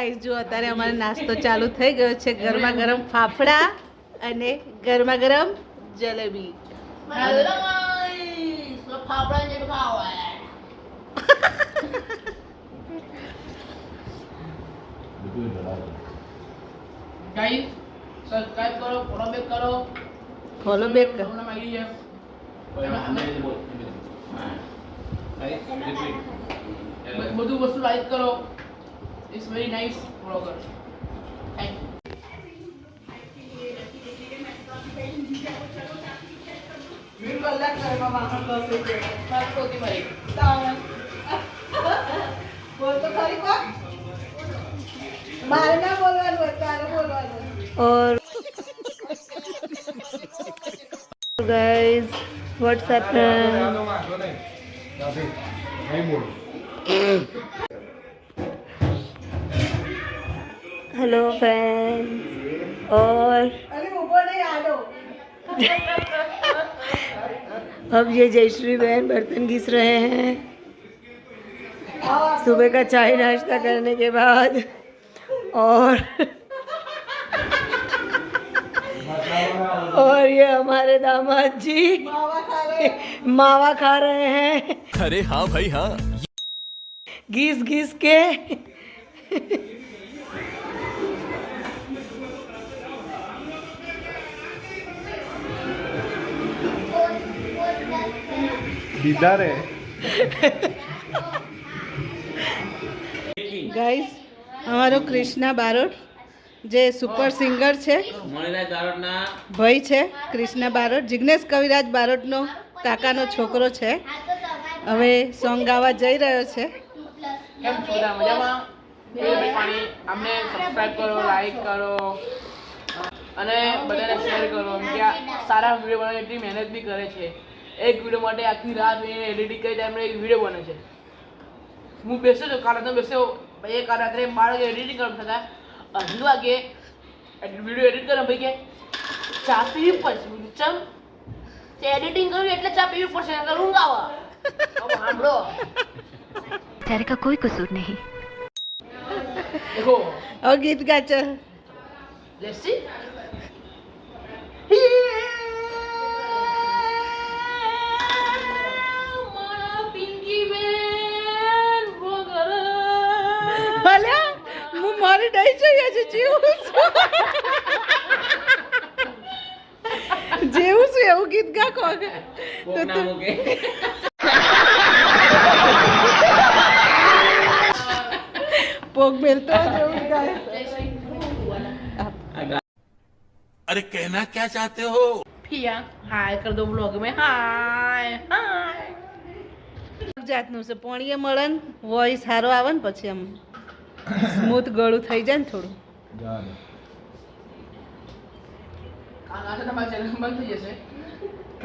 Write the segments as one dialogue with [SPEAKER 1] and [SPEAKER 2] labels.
[SPEAKER 1] Guys જો અત્યારે અમારો નાસ્તો ચાલુ થઈ ગયો છે ગરમા ગરમ ફાફડા અને ગરમા ગરમ જલેબી.
[SPEAKER 2] ફોલો બેક કરો ફોલો લાઈક કરો.
[SPEAKER 1] It's very nice
[SPEAKER 2] blogger thank you મેં કલાક ઘરમાં વાહન બસે છે મારી ખોટી મરી બોલ તો ખરી કોણ મારે
[SPEAKER 1] ના બોલવાનું હોય તારે બોલવાનું ઓર ગાઈઝ વોટ્સએપ નહીં બોલું हेलो फ्रेंड्स और अब ये जयश्री बहन बर्तन घिस रहे हैं। सुबह का चाय नाश्ता करने के बाद और और ये हमारे दामाद जी मावा खा रहे हैं।
[SPEAKER 3] अरे हाँ भाई हाँ।
[SPEAKER 1] घिस घिस के
[SPEAKER 4] દીધા રે
[SPEAKER 1] ગાઈસ અમારો કૃષ્ણા બારોટ જે સુપર સિંગર છે. ભાઈ છે કૃષ્ણા બારોટ. જિગ્નેશ કવિરાજ બારોટનો કાકાનો છોકરો છે. હવે સોંગ ગાવા જઈ રહ્યો છે.
[SPEAKER 2] કેમ છો? મજામાં? અમને સબસ્ક્રાઇબ કરો લાઈક કરો અને બધાને શેર કરો. કે સારા વીડિયો બનાવવાની એટલી મહેનત બી કરે છે. એક વીડિયો માટે આખી રાત મેં એડિટિંગ કરી ટાઈમે એક વીડિયો બને છે. હું બેસ્યો છું કાલ રાતનો બેસ્યો ભાઈ કાલ રાત્રે બાર વાગે એડિટિંગ કરવા થતા અઢી વાગે વીડિયો એડિટ કરો ભાઈ કે ચા પીવી પડશે. ચમ? તે એડિટિંગ કર્યું એટલે ચા પીવી પડશે નકર ઊંઘ આવે. સાંભળો.
[SPEAKER 5] ત્યારે કા કોઈ કસૂર નહીં.
[SPEAKER 2] દેખો.
[SPEAKER 1] હવે ગીત ગાચો લેસી? મારી નહીં જોઈએ છે જેવું છું જેવું છું એવું ગીત ગા કહો કે તો તું પોક મેલતો જેવું ગાય
[SPEAKER 3] अरे कहना क्या चाहते हो
[SPEAKER 2] पिया हाय कर दो ब्लॉग में हाय हाय
[SPEAKER 1] જાતનું છે પોણીએ મળે ને વોઇસ સારો આવે ને પછી આમ સ્મૂથ ગળું થઈ જાય ને થોડું
[SPEAKER 2] બંધ થઈ જશે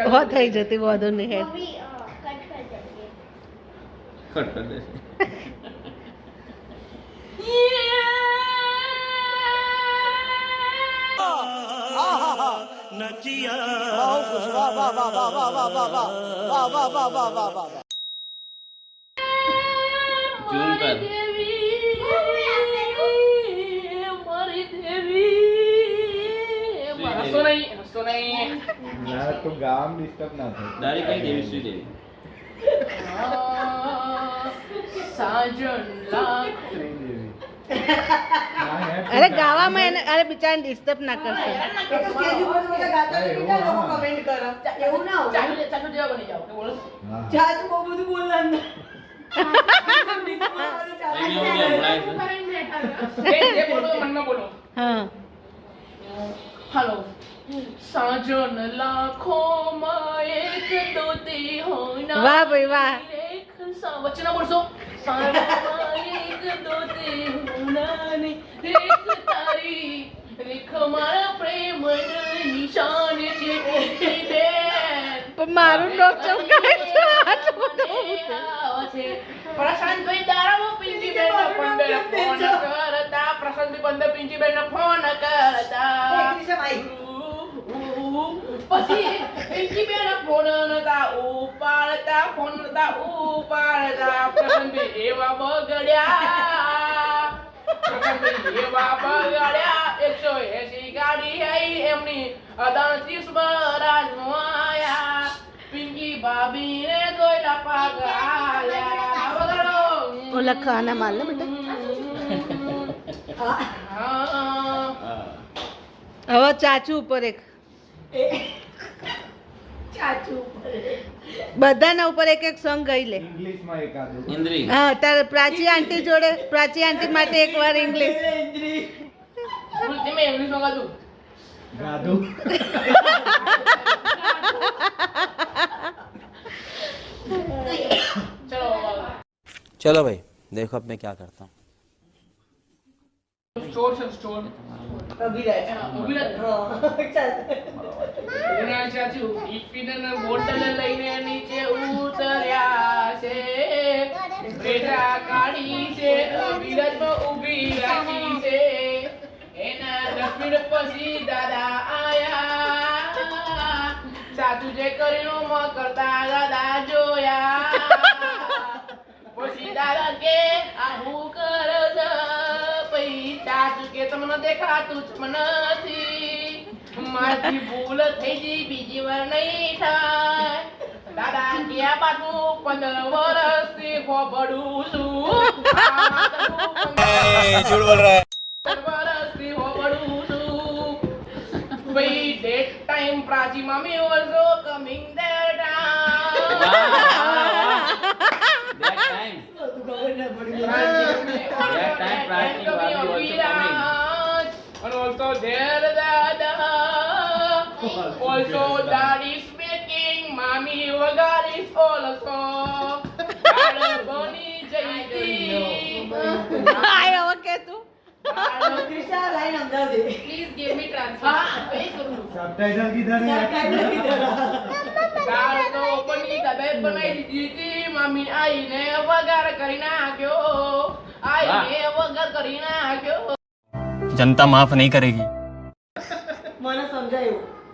[SPEAKER 1] હો થઈ જતી વાંધો નહીં હેડ
[SPEAKER 2] મારી હસો નહીં.
[SPEAKER 4] ના તો ગામ ડિસ્ટર્બ ના થાય.
[SPEAKER 6] દારી કઈ દેવી શ્રી દેવી?
[SPEAKER 2] સાજન લાખ.
[SPEAKER 1] અરે ગાવામાં એને અરે બિચારા ડિસ્ટર્બ ના કરશે.
[SPEAKER 2] બોલો. હાલો. સાજન લાખોમાં એક દોતી હોય
[SPEAKER 1] વાહ ભાઈ વાહ.
[SPEAKER 2] વચ્ચે ના બોલશો સાજનમાં એક દોતી હોનાની રેખ તારી. રેખ મારા પ્રેમ નિશાન છે. બેન
[SPEAKER 1] પણ મારું ડોક ચમકાય છે? આટલું બધું.
[SPEAKER 2] પ્રશાંતભાઈ દારામાં પિંકીબેન પંદર ફોન કરતા. પ્રશાંતભાઈ પંદર પિંકીબેન ફોન કરતા. પછી પિંકીબેન ફોન નતા ઉપાડતા ફોન નતા ઉપાડતા પ્રશાંતભાઈ એવા બગડ્યા. એવા બગડ્યા એકસો એસી ગાડી આઈ એમની અદાણ ત્રીસ બરાજ આયા. પિંકી ભાભી ને દોયલા પાક આયા
[SPEAKER 1] ઓલા ખાના માલ ને બેટા.
[SPEAKER 2] હા.
[SPEAKER 1] હવે ચાચુ ઉપર એક બધાના ઉપર એક એક સોંગ ગાઈ લે
[SPEAKER 4] ઇંગ્લિશમાં એકાદું
[SPEAKER 6] ઇન્દ્રી
[SPEAKER 1] હા તારે પ્રાચી આંટી જોડે પ્રાચી આંટી માટે એકવાર ઇંગ્લિશ
[SPEAKER 2] ફૂલ ધીમે ઇંગ્લિશમાં ગાધું
[SPEAKER 4] ગાધું
[SPEAKER 2] ચલો
[SPEAKER 6] चलो भाई देखो अब मैं क्या करता हूँ
[SPEAKER 2] સ્ટોર છે સ્ટોર અભિરાજ ચાચુ જે કર્યું, મ દાદા જોયા. પછી દાદા કે, આ કરો પછી ચાચુ કે, તમને દેખાતું જ નથી. મારી ભૂલ થઈ ગઈ બીજી વાર નહીં થાય દાદા ગયા પાછું પંદર વર્ષથી છું પંદર વર્ષથી ખોબડું છું ભાઈ ડેટ ટાઈમ પ્રાચી મામી also coming.
[SPEAKER 6] That time Prachi Bhabhi also coming.
[SPEAKER 2] And also there Dada. Also daddy speaking, mommy Vagar is also. Dada Boni Jaiti.
[SPEAKER 1] આય હવે કે તું
[SPEAKER 2] Please give me translation. Very good.
[SPEAKER 4] Subtitle કિધર है
[SPEAKER 2] દાળ તો બની તબિયત બનાવી દીધી હતી મમ્મી આઈને વગાર કરી નાખ્યો આઈને વગાર કરી નાખ્યો
[SPEAKER 3] जनता माफ नहीं करेगी
[SPEAKER 7] મને સમજાયું